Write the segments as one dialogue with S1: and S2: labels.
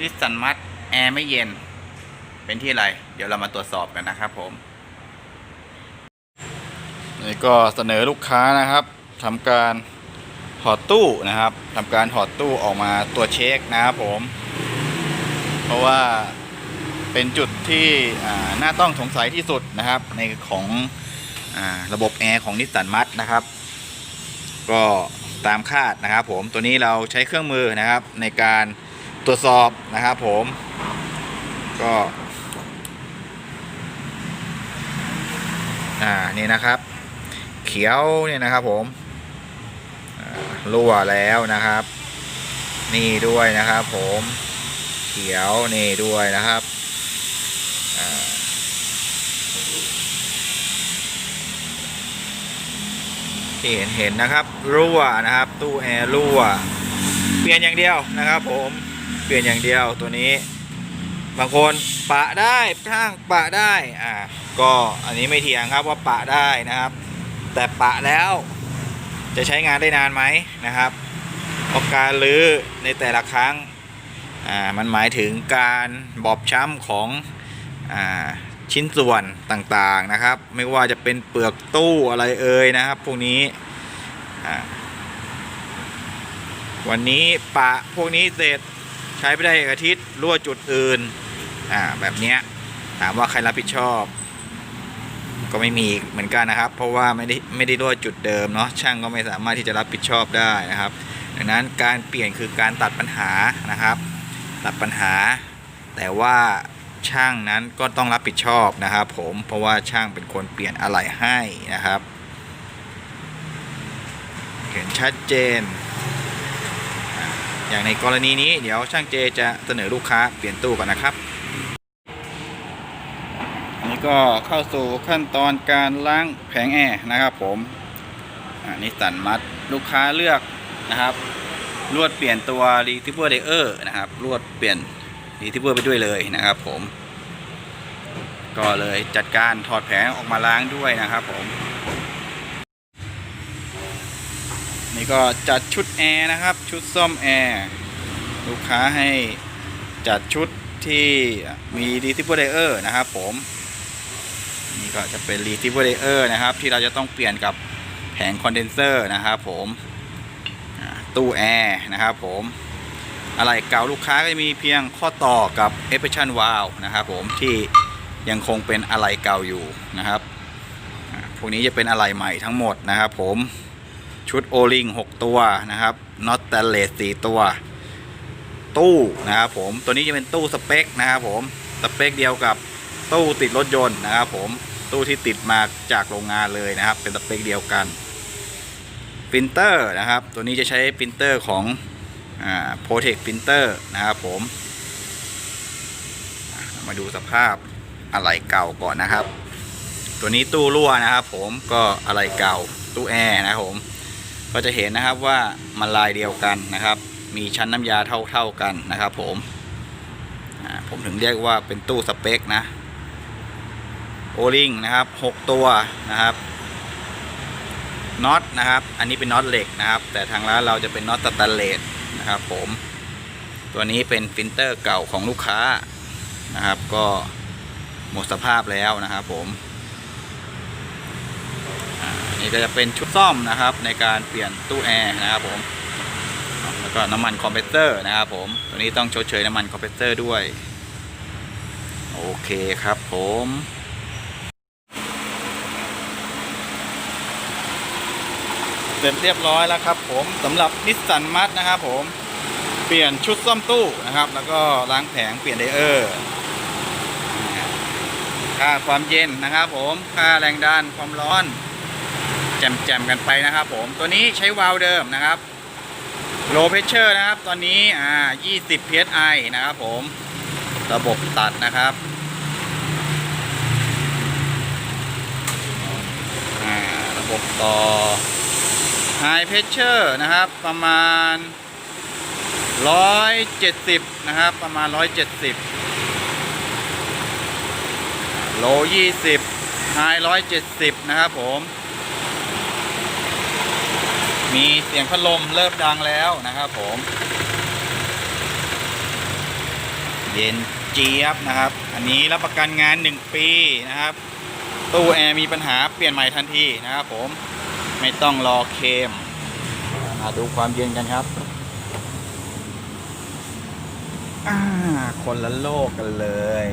S1: นิสสันมัดแอร์ไม่เย็น เป็นที่อะไรเดี๋ยวเรามาตรวจสอบกันนะครับผมนี่ก็เสนอลูกค้านะครับทำการถอดตู้นะครับทำการถอดตู้ออกมาตรวจเช็คนะครับผม เพราะว่าเป็นจุดที่น่าต้องสงสัยที่สุดนะครับ ในของอระบบแอร์ของนิสสันมัดนะครับ ก็ตามคาดนะครับผมตัวนี้เราใช้เครื่องมือนะครับในการ ตรวจสอบนะครับผมก็อ่านี่นะครับ เขียวเนี่ยนะครับผมรั่วแล้วนะครับ นี่ด้วยนะครับผมเขียวนี่ด้วยนะครับที่เห็นเห็นนะครับรั่วนะครับ ตู้แอร์รั่ว เปลี่ยนอย่างเดียวนะครับผม เปลี่ยนอย่างเดียวตัวนี้ บางคนปะได้ช่างปะได้อ่าก็อันนี้ไม่เถียงครับว่าปะได้นะครับ แต่ปะแล้วจะใช้งานได้นานไหมนะครับเพราะการลื้อในแต่ละครั้งอ่ามันหมายถึงการบอบช้ำของอ่าชิ้นส่วนต่างๆนะครับ ไม่ว่าจะเป็นเปลือกตู้อะไรเอ่ยนะครับ พวกนี้อ่าวันนี้ปะพวกนี้เสร็จ ใช้ไปได้อาทิตย์รั่วจุดอื่นอ่าแบบเนี้ยถามว่าใครรับผิดชอบ ก็ไม่มีเหมือนกันนะครับ เพราะว่าไม่ได้ไม่ได้รั่วจุดเดิมเนาะช่างก็ไม่สามารถที่จะรับผิดชอบได้นะครับ ดังนั้นการเปลี่ยนคือการตัดปัญหานะครับ ตัดปัญหา แต่ว่าช่างนั้นก็ต้องรับผิดชอบนะครับผมเพราะว่าช่างเป็นคนเปลี่ยนอะไหล่ให้นะครับ เห็นชัดเจน อย่างในกรณีนี้เดี๋ยวช่างเจจะเสนอลูกค้าเปลี่ยนตู้ก่อนนะครับอันนี้ก็เข้าสู่ขั้นตอนการล้างแผงแอร์นะครับผมอันนี้สันมัดลูกค้าเลือกนะครับลวดเปลี่ยนตัวรีทิเวอร์เดอร์นะครับลวดเปลี่ยนรีทิเวอร์ไปด้วยเลยนะครับผม ก็เลยจัดการถอดแผงออกมาล้างด้วยนะครับผม นี่ก็จัดชุดแอร์นะครับ ชุดซ่อมแอร์ลูกค้าให้จัดชุดที่มีรีทิเวอร์เดอร์นะครับผมนี่ก็จะเป็นรีทิเวอร์เออร์นะครับ ที่เราจะต้องเปลี่ยนกับแผงคอนเดนเซอร์นะครับผมตู้แอร์นะครับผมอะไรเก่าลูกค้าก็จะมีเพียงข้อต่อกับ e x p r e s s i o n valve นะครับผมที่ยังคงเป็นอะไรเก่าอยู่นะครับพวกนี้จะเป็นอะไรใหม่ทั้งหมดนะครับผม ชุดโอลิง6ตัวนะครับน็อตแตเลส4ตัว ตู้นะครับผมตัวนี้จะเป็นตู้สเปคนะครับผมสเปคเดียวกับตู้ติดรถยนต์นะครับผมตู้ที่ติดมาจากโรงงานเลยนะครับ เป็นสเปคเดียวกันปรินเตอร์นะครับ ตัวนี้จะใช้ปรินเตอร์ของโปรเทคปรินเตอร์นะครับผม มาดูสภาพอะไหล่เก่าก่อนนะครับ ตัวนี้ตู้รั่วนะครับผมก็อะไหล่เก่าตู้แอร์นะครับผม ก็จะเห็นนะครับว่ามันลายเดียวกันนะครับ มีชั้นน้ำยาเท่าๆกันนะครับ ผมผมถึงเรียกว่าเป็นตู้สเปคนะโอลิงนะครับ 6 ตัวนะครับน็อตนะครับ อันนี้เป็นน็อตเหล็กนะครับ แต่ทางร้านเราจะเป็นน็อตสแตนเลสนะครับ ผม ตัวนี้เป็นฟิลเตอร์เก่าของลูกค้านะครับ ก็หมดสภาพแล้วนะครับ ผม นี่ก็จะเป็นชุดซ่อมนะครับ ในการเปลี่ยนตู้แอร์นะครับผมแล้วก็น้ำมันคอมเพรสเซอร์นะครับผมตัวนี้ต้องชดเชยน้ำมันคอมเพรสเซอร์ด้วย โอเคครับผมเสร็จเรียบร้อยแล้วครับผมสำหรับนิสสันมัดนะครับผมเปลี่ยนชุดซ่อมตู้นะครับ แล้วก็ล้างแผงเปลี่ยนไดเออร์ค่าความเย็นนะครับผมค่าแรงดันความร้อน จมๆกันไปนะครับผมตัวนี้ใช้วาล์วเดิมนะครับโลเพชเชอร์นะครับ ตอนนี้อ่า 20 psi นะครับผม ระบบตัดนะครับอ่าระบบต่อ High Pressure นะครับ ประมาณ 170 นะครับ ประมาณ 170 โล 20 High 170 นะครับผม มีเสียงพัดลมเริ่มดังแล้วนะครับผม เย็นเจี๊ยบนะครับ อันนี้รับประกันงาน 1 ปีนะครับ ตู้แอร์มีปัญหาเปลี่ยนใหม่ทันทีนะครับผมไม่ต้องรอเคมมาดูความเย็นกันครับอ่าคนละโลกกันเลย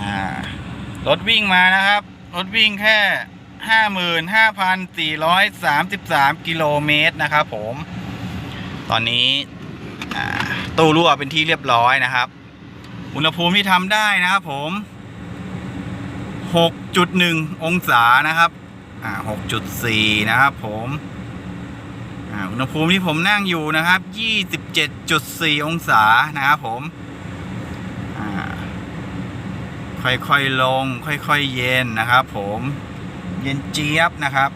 S1: อ่ารถวิ่งมานะครับ รถวิ่งแค่ 55,433 กิโลเมตรนะครับผม ตอนนี้ตู้รั่วเป็นที่เรียบร้อยนะครับ อุณหภูมิที่ทำได้นะครับผม 6.1 องศานะครับอ่า6.4 นะครับผมอุณหภูมิที่ผมนั่งอยู่นะครับ 27.4 องศานะครับผมค่อยๆลง ค่อยๆเย็นนะครับผม เย็นเจี๊ยบนะครับ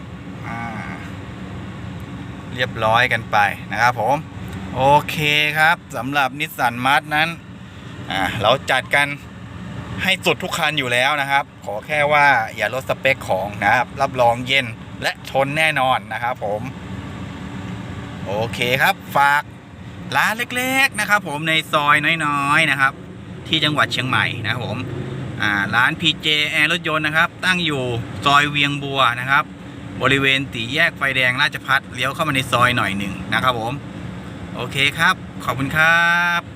S1: เรียบร้อยกันไปนะครับผมโอเคครับสำหรับนิสสันมาร์ทนั้นเราจัดกันให้สุดทุกคันอยู่แล้วนะครับ ขอแค่ว่าอย่าลดสเปคของนะครับ รับรองเย็นและทนแน่นอนนะครับผม โอเคครับฝากร้านเล็กๆนะครับ ผมในซอยน้อยๆนะครับ ที่จังหวัดเชียงใหม่นะครับผม ร้าน PJ แอร์รถยนต์นะครับ ตั้งอยู่ซอยเวียงบัวนะครับ บริเวณตีแยกไฟแดงราชพัฒเลี้ยวเข้ามาในซอยหน่อยหนึ่งนะครับผม โอเคครับ ขอบคุณครับ